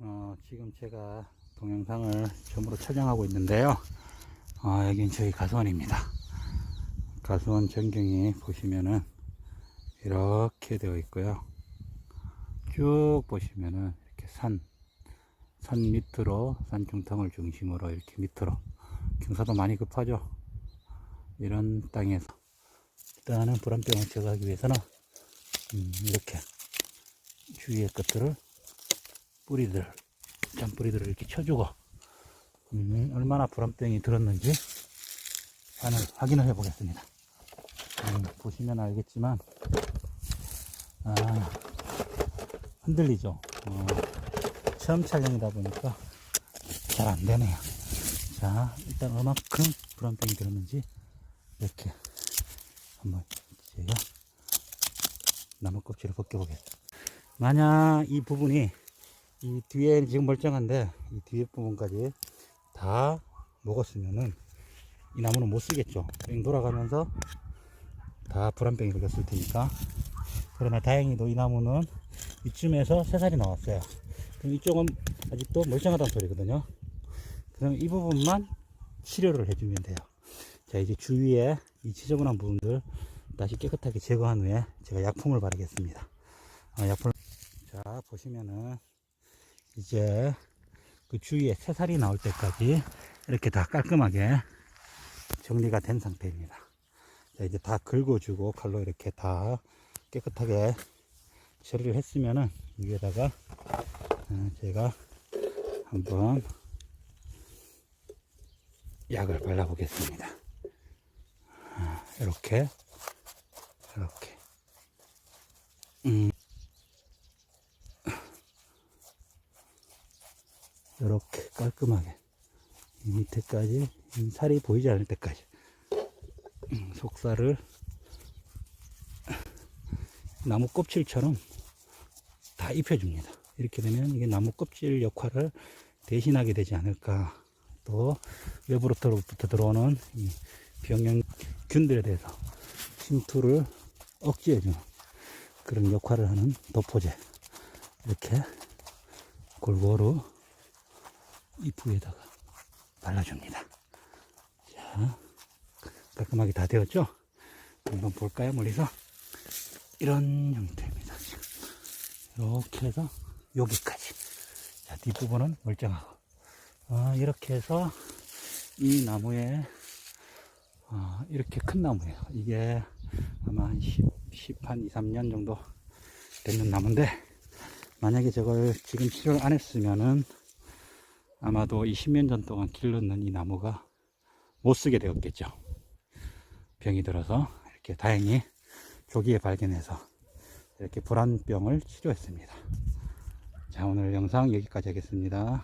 어, 지금 제가 동영상을 처음으로 촬영하고 있는데요. 어, 여긴 저희 가수원입니다. 가수원 전경이 보시면은 이렇게 되어 있고요. 쭉 보시면은 이렇게 산, 산 밑으로, 산 중턱을 중심으로 이렇게 밑으로. 경사도 많이 급하죠. 이런 땅에서. 일단은 불안병을 제거하기 위해서는 음, 이렇게 주위의 것들을 뿌리들, 잔뿌리들을 이렇게 쳐주고, 음, 얼마나 불안병이 들었는지 한번 확인을 해 보겠습니다. 음, 보시면 알겠지만, 아, 흔들리죠. 어, 처음 촬영이다 보니까 잘 안 되네요. 자, 일단 얼마큼 불안병이 들었는지 이렇게 한번 제가 나무 껍질을 벗겨보겠습니다. 만약 이 부분이 이 뒤에 지금 멀쩡한데 이 뒤에 부분까지 다 먹었으면은 이 나무는 못 쓰겠죠. 뺑 돌아가면서 다 불안병이 걸렸을 테니까. 그러나 다행히도 이 나무는 이쯤에서 새살이 나왔어요. 그럼 이쪽은 아직도 멀쩡하다는 소리거든요. 그럼 이 부분만 치료를 해주면 돼요. 자, 이제 주위에 이 지저분한 부분들 다시 깨끗하게 제거한 후에 제가 약품을 바르겠습니다. 어, 약품 자 보시면은 이제 그 주위에 새살이 나올 때까지 이렇게 다 깔끔하게 정리가 된 상태입니다. 자 이제 다 긁어주고 칼로 이렇게 다 깨끗하게 처리를 했으면은 위에다가 어, 제가 한번 약을 발라 보겠습니다. 이렇게 이렇게 음. 이렇게 깔끔하게 이 밑에까지 이 살이 보이지 않을 때까지 음, 속살을 나무 껍질처럼 다 입혀줍니다. 이렇게 되면 이게 나무 껍질 역할을 대신하게 되지 않을까. 또 외부로부터 들어오는 이 병영균들에 대해서 침투를 억제해주는 그런 역할을 하는 도포제 이렇게 골고루 잎 위에다가 발라줍니다. 자, 깔끔하게 다 되었죠? 한번 볼까요, 멀리서? 이런 형태입니다. 이렇게 해서 여기까지. 자, 뒷부분은 멀쩡하고. 아, 이렇게 해서 이 나무에 아, 이렇게 큰 나무예요. 이게 아마 한 10, 10, 한 2, 3년 정도 됐는 나무인데, 만약에 저걸 지금 치료를 안 했으면은 아마도 20년 전 동안 길렀는 이 나무가 못 쓰게 되었겠죠. 병이 들어서 이렇게 다행히 조기에 발견해서 이렇게 불안병을 치료했습니다. 자, 오늘 영상 여기까지 하겠습니다.